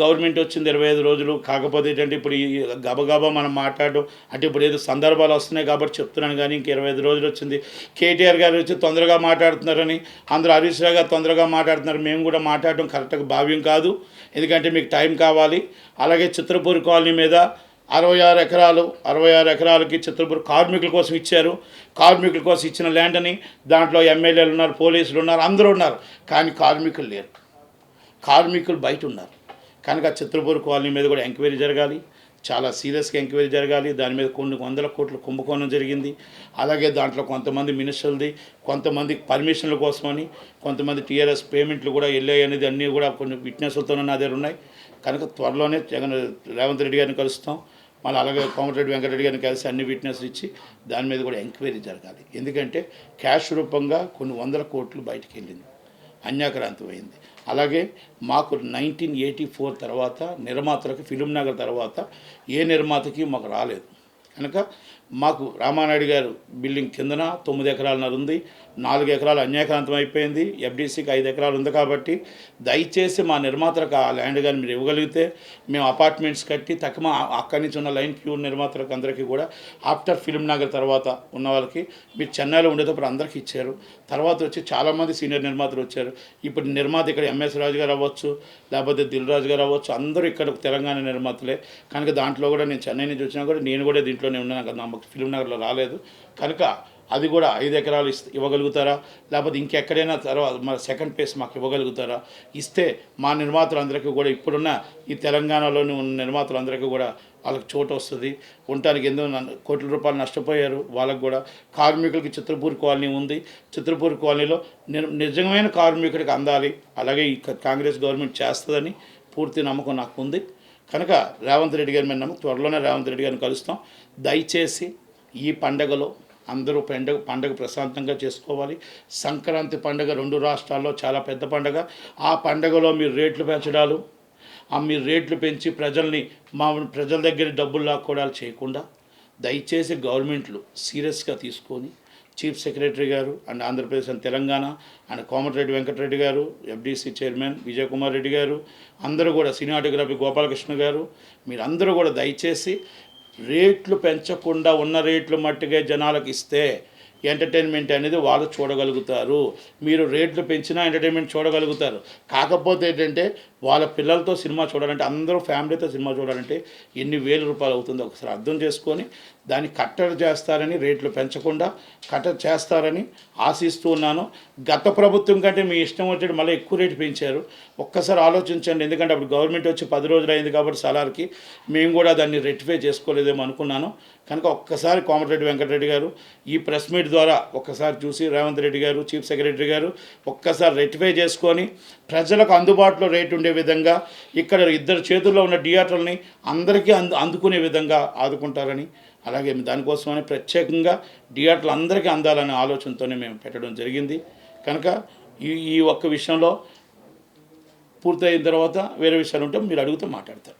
Government వచ్చింది ఇరవై ఐదు రోజులు. కాకపోతే ఏంటంటే ఇప్పుడు ఈ గబగబా మనం మాట్లాడడం అంటే ఇప్పుడు ఏదో సందర్భాలు వస్తున్నాయి కాబట్టి చెప్తున్నాను కానీ ఇంక ఇరవై ఐదు రోజులు వచ్చింది. కేటీఆర్ గారు వచ్చి తొందరగా మాట్లాడుతున్నారని అందరూ హరీష్ రావు గారు తొందరగా మాట్లాడుతున్నారు. మేము కూడా మాట్లాడడం కరెక్ట్గా భావ్యం కాదు. ఎందుకంటే మీకు టైం కావాలి. అలాగే చిత్రపూర్ కాలనీ మీద అరవై ఆరు ఎకరాలు అరవై ఆరు ఎకరాలకి చిత్రపూర్ కార్మికుల కోసం ఇచ్చారు. కార్మికుల కోసం ఇచ్చిన ల్యాండ్ అని దాంట్లో ఎమ్మెల్యేలు ఉన్నారు పోలీసులు ఉన్నారు అందరూ ఉన్నారు. కానీ కార్మికులు లేరు. కార్మికులు బయట ఉన్నారు. కనుక చిత్రపూర్ కాలనీ మీద కూడా ఎంక్వైరీ జరగాలి. చాలా సీరియస్గా ఎంక్వైరీ జరగాలి. దాని మీద కొన్ని వందల కోట్లు కుంభకోణం జరిగింది. అలాగే దాంట్లో కొంతమంది మినిస్టర్లది కొంతమంది పర్మిషన్ల కోసమని కొంతమంది టీఆర్ఎస్ పేమెంట్లు కూడా వెళ్ళాయి అనేది అన్నీ కూడా కొన్ని విట్నెస్లతో నా దగ్గర ఉన్నాయి. కనుక త్వరలోనే జగన్ రేవంత్ రెడ్డి గారిని కలుస్తాం. మళ్ళీ అలాగే కోమటిరెడ్డి వెంకటరెడ్డి గారిని కలిసి అన్ని విట్నెస్ ఇచ్చి దాని మీద కూడా ఎంక్వైరీ జరగాలి. ఎందుకంటే క్యాష్ రూపంగా కొన్ని వందల కోట్లు బయటికి వెళ్ళింది. అన్యాక్రాంతమైంది. అలాగే మాకు నైన్టీన్ ఎయిటీ ఫోర్ తర్వాత నిర్మాతలకు ఫిలిం నగర్ తర్వాత ఏ నిర్మాతకి మాకు రాలేదు. కనుక మాకు రామానాయుడు గారు బిల్డింగ్ కిందన తొమ్మిది ఎకరాలన్నర ఉంది. నాలుగు ఎకరాలు అన్యాక్రాంతం అయిపోయింది. ఎఫ్డీసీకి ఐదు ఎకరాలు ఉంది కాబట్టి దయచేసి మా నిర్మాతలకు ఆ ల్యాండ్ కానీ మీరు ఇవ్వగలిగితే మేము అపార్ట్మెంట్స్ కట్టి తక్కువ అక్కడి నుంచి ఉన్న లైన్ క్యూ నిర్మాతలకు అందరికీ కూడా ఆఫ్టర్ ఫిలిం నగర్ తర్వాత ఉన్న వాళ్ళకి మీరు చెన్నైలో ఉండేటప్పుడు అందరికీ ఇచ్చారు. తర్వాత వచ్చి చాలామంది సీనియర్ నిర్మాతలు వచ్చారు. ఇప్పుడు నిర్మాత ఇక్కడ ఎంఎస్ రాజు గారు అవ్వచ్చు లేకపోతే దిల్ రాజు గారు అవ్వచ్చు అందరూ ఇక్కడ తెలంగాణ నిర్మాతలే. కనుక దాంట్లో కూడా నేను చెన్నై నుంచి వచ్చినా కూడా నేను కూడా దీంట్లోనే ఉన్నాను కదా నమ్మకం ఫిలిం నగర్లో రాలేదు. కనుక అది కూడా ఐదు ఎకరాలు ఇస్ ఇవ్వగలుగుతారా? లేకపోతే ఇంకెక్కడైనా తర్వాత మన సెకండ్ ప్లేస్ మాకు ఇవ్వగలుగుతారా? ఇస్తే మా నిర్మాతలందరికీ కూడా ఇప్పుడున్న ఈ తెలంగాణలోని ఉన్న నిర్మాతలందరికీ కూడా వాళ్ళకి చోటు వస్తుంది. ఉండటానికి ఎందుకు నన్ను కోట్ల రూపాయలు నష్టపోయారు వాళ్ళకు కూడా. కార్మికులకి చిత్రపూర్ కాలనీ ఉంది. చిత్రపూర్ కాలనీలో నిజమైన కార్మికుడికి అందాలి. అలాగే ఈ క- కాంగ్రెస్ గవర్నమెంట్ చేస్తుందని పూర్తి నమ్మకం నాకు ఉంది. కనుక రేవంత్ రెడ్డి గారి మీద నమ్మకం త్వరలోనే రేవంత్ రెడ్డి గారిని కలుస్తాం. దయచేసి ఈ పండగలో అందరూ పండగ పండగ ప్రశాంతంగా చేసుకోవాలి. సంక్రాంతి పండగ రెండు రాష్ట్రాల్లో చాలా పెద్ద పండగ. ఆ పండగలో మీరు రేట్లు పెంచడాలు ఆ మీరు రేట్లు పెంచి ప్రజల్ని మా ప్రజల దగ్గర డబ్బులు లాక్కోవడాలు చేయకుండా దయచేసి గవర్నమెంట్లు సీరియస్గా తీసుకొని చీఫ్ సెక్రటరీ గారు and Andhra Pradesh and Telangana and Komatireddy Venkatreddy గారు ఎఫ్డీసీ చైర్మన్ విజయ్ కుమార్ రెడ్డి గారు అందరూ కూడా సినిమాటోగ్రఫీ గోపాలకృష్ణ గారు మీరందరూ కూడా దయచేసి రేట్లు పెంచకుండా ఉన్న రేట్లు మట్టుగా జనాలకు ఇస్తే ఎంటర్టైన్మెంట్ అనేది వాళ్ళు చూడగలుగుతారు. మీరు రేట్లు పెంచినా ఎంటర్టైన్మెంట్ చూడగలుగుతారు. కాకపోతే ఏంటంటే వాళ్ళ పిల్లలతో సినిమా చూడాలంటే అందరూ ఫ్యామిలీతో సినిమా చూడాలంటే ఎన్ని వేల రూపాయలు అవుతుందో ఒకసారి అర్థం చేసుకొని దాన్ని కట్టడి చేస్తారని రేట్లు పెంచకుండా కట్టడి చేస్తారని ఆశిస్తూ ఉన్నాను. గత ప్రభుత్వం కంటే మీ ఇష్టం వచ్చేది మళ్ళీ ఎక్కువ రేటు పెంచారు. ఒక్కసారి ఆలోచించండి. ఎందుకంటే అప్పుడు గవర్నమెంట్ వచ్చి పది రోజులు అయింది కాబట్టి సలార్కి. మేము కూడా దాన్ని రెక్టిఫై చేసుకోలేదేమో అనుకున్నాను. కనుక ఒక్కసారి కోమటిరెడ్డి వెంకటరెడ్డి గారు ఈ ప్రెస్ మీట్ ద్వారా ఒక్కసారి చూసి రేవంత్ రెడ్డి గారు చీఫ్ సెక్రటరీ గారు ఒక్కసారి రెక్టిఫై చేసుకొని ప్రజలకు అందుబాటులో రేటు ఉండే విధంగా ఇక్కడ ఇద్దరు చేతుల్లో ఉన్న థియేటర్ని అందరికీ అందు అందుకునే విధంగా ఆదుకుంటారని అలాగే దానికోసమని ప్రత్యేకంగా థియేటర్లు అందరికీ అందాలనే ఆలోచనతోనే మేము పెట్టడం జరిగింది. కనుక ఈ ఈ ఒక్క విషయంలో పూర్తయిన తర్వాత వేరే విషయాలు ఉంటే మీరు అడిగితే మాట్లాడతారు.